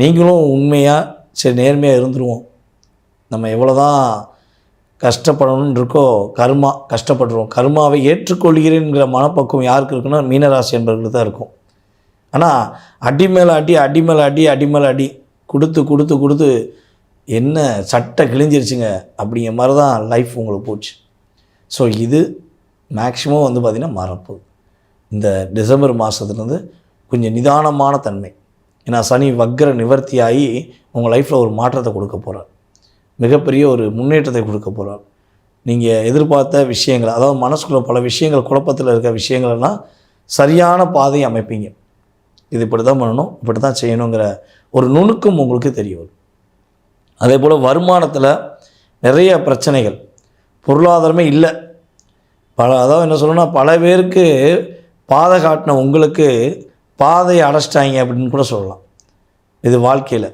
நீங்களும் உண்மையாக சரி நேர்மையாக இருந்துருவோம். நம்ம எவ்வளோ தான் கஷ்டப்படணும்னு இருக்கோ கர்மா கஷ்டப்படுறோம். கர்மாவை ஏற்றுக்கொள்கிறேங்கிற மனப்பக்குவம் யாருக்கு இருக்குன்னா மீனராசி என்பவர்களுக்கு தான் இருக்கும். ஆனால் அடி மேலே அடி அடி மேலே அடி அடி மேலே அடி கொடுத்து கொடுத்து கொடுத்து என்ன சட்டை கிழிஞ்சிருச்சுங்க அப்படிங்கிற மாதிரி தான் லைஃப் உங்களுக்கு போச்சு. ஸோ இது மேக்ஸிமம் வந்து பார்த்திங்கன்னா மரப்பு இந்த டிசம்பர் மாதத்துலேருந்து கொஞ்சம் நிதானமான தன்மை. ஏன்னா சனி வக்ர நிவர்த்தியாகி உங்கள் லைஃப்பில் ஒரு மாற்றத்தை கொடுக்க போகிறார் மிகப்பெரிய ஒரு முன்னேற்றத்தை கொடுக்க போகிறார் நீங்கள் எதிர்பார்த்த விஷயங்கள் அதாவது மனசுக்குள்ள பல விஷயங்கள் குழப்பத்தில் இருக்க விஷயங்கள்லாம் சரியான பாதையை அமைப்பீங்க. இது இப்படி தான் பண்ணணும் இப்படி தான் செய்யணுங்கிற ஒரு நுணுக்கம் உங்களுக்கு தெரிய வரும். அதே போல் வருமானத்தில் நிறைய பிரச்சனைகள். பொருளாதாரமே இல்லை. பல அதாவது என்ன சொல்லணும்னா பல பேருக்கு பாதை காட்டின உங்களுக்கு பாதையை அடைச்சிட்டாங்க அப்படின்னு கூட சொல்லலாம். இது வாழ்க்கையில்.